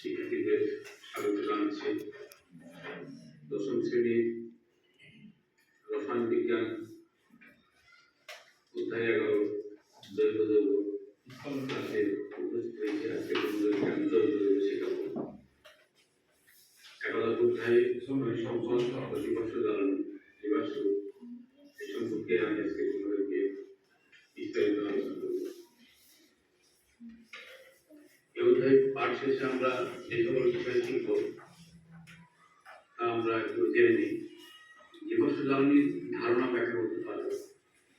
শিক্ষার্থীদের স্বাগত জানাচ্ছি দশম শ্রেণির রসায়ন বিজ্ঞান অধ্যায় এগারো জৈব যৌগ। ক্লাসে উপস্থিত হয়েছে আজকে তোমাদেরকে আমি জৈব যৌগ শেখাবো এগারো অধ্যায়ে সম্পদ অধিবর্ষ জ্বালানি জীবাশ্ম। এই সম্পর্কে আমি আজকে তোমাদেরকে বিস্তারিত আলোচনা করব শেষে আমরা যে সকল বিষয় আমরা জেনে নিই। জীবাশ্ম জ্বালানির ধারণা ব্যাখ্যা করতে পারব।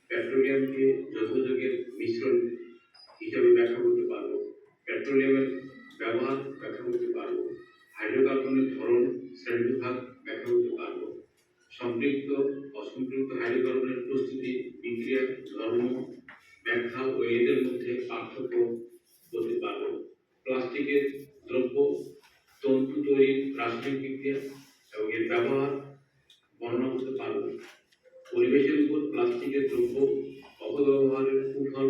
পেট্রোলিয়ামকে যৌগযুগের মিশ্রণ হিসাবে ব্যাখ্যা করতে পারব। পেট্রোলিয়ামের ব্যবহার ব্যাখ্যা করতে পারব। হাইড্রোকার্বনের ধরন শ্রেণীবিভাগ ব্যাখ্যা করতে পারব। সম্পৃক্ত, অসম্পৃক্ত হাইড্রোকার্বনের প্রস্তুতি, বিক্রিয়া, ধর্ম, ব্যাখ্যা ও এদের মধ্যে পার্থক্য করতে পারব। প্লাস্টিকের দ্রব্য, তন্তু তৈরির রাসায়নিক বিক্রিয়া এবং এর ব্যবহার বর্ণনা করতে পারব। পরিবেশের উপর প্লাস্টিকের দ্রব্য অপব্যবহারের কুফল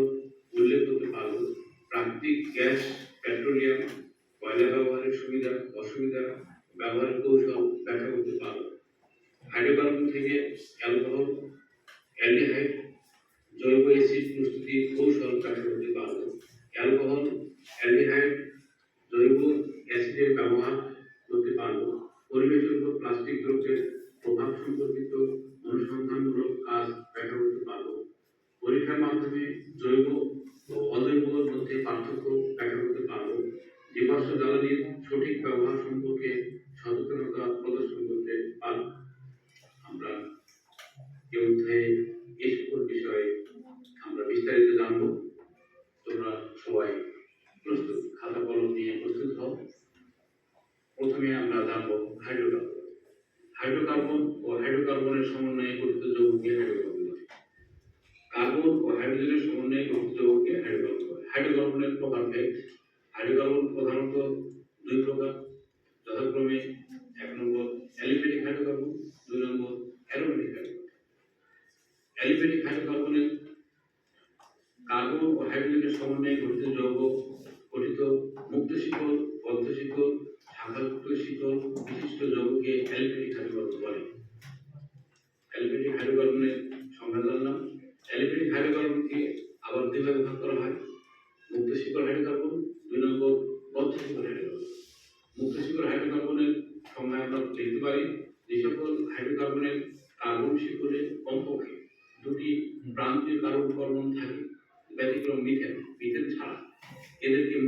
উল্লেখ করতে পারব। প্রাকৃতিক গ্যাস, পেট্রোলিয়াম, কয়লা ব্যবহারের সুবিধা, অসুবিধা, ব্যবহারের কৌশল ব্যাখ্যা করতে পারব। হাইড্রোকার্বন থেকে অ্যালকোহল, অ্যালডিহাইড, জৈব অ্যাসিড প্রস্তুতির কৌশল ব্যাখ্যা করতে পারব। অ্যালকোহল, অ্যালডিহাইড এ অধ্যায়ে এ সকল বিষয়ে আমরা বিস্তারিত জানব। তোমরা সবাই প্রস্তুত, খাতা কলম নিয়ে প্রস্তুত হও। প্রথমে আমরা জানব হাইড্রোকার্বন। হাইড্রোকার্বন ও হাইড্রোকার্বনের সমন্বয়ে গঠিত যৌগকে হাইড্রোকার্বন বলে। কার্বন ও হাইড্রোজেনের সমন্বয়ে গঠিত যৌগকে হাইড্রোকার্বন বলে। হাইড্রোকার্বনের প্রকারভেদ হাইড্রোকার্বন প্রধানত দুই প্রকার। যথাক্রমে এক নম্বর অ্যালিফেটিক হাইড্রোকার্বন অ্যালিফ্যাটিক হাইড্রোকার্বনে কার্বন ও হাইড্রোজেনের সমন্বয়ে গঠিত যৌগ, গঠিত মুক্ত শিকল বদ্ধ শিকল সাধারণত শীতল বিশিষ্ট যৌগকে অ্যালিফ্যাটিক হাইড্রোকার্বন বলে। অ্যালিফ্যাটিক হাইড্রোকার্বনের সংজ্ঞা জানলাম অ্যালিফ্যাটিক হাইড্রোকার্বনকে আবার দুই ভাগে ভাগ করা হয়। মুক্ত শিকল হাইড্রোকার্বন, দুই নম্বর বদ্ধ শিকল হাইড্রোকার্বন। মুক্ত শিকল হাইড্রোকার্বনের সংজ্ঞা আমরা দেখতে পারি যে সকল হাইড্রোকার্বনের কার্বন শিকলে কমপক্ষে ভ্রান্তির কারণ কর্ম থাকে ব্যতিক্রম মিথেন মিথেন ছাড়া। এদেরকে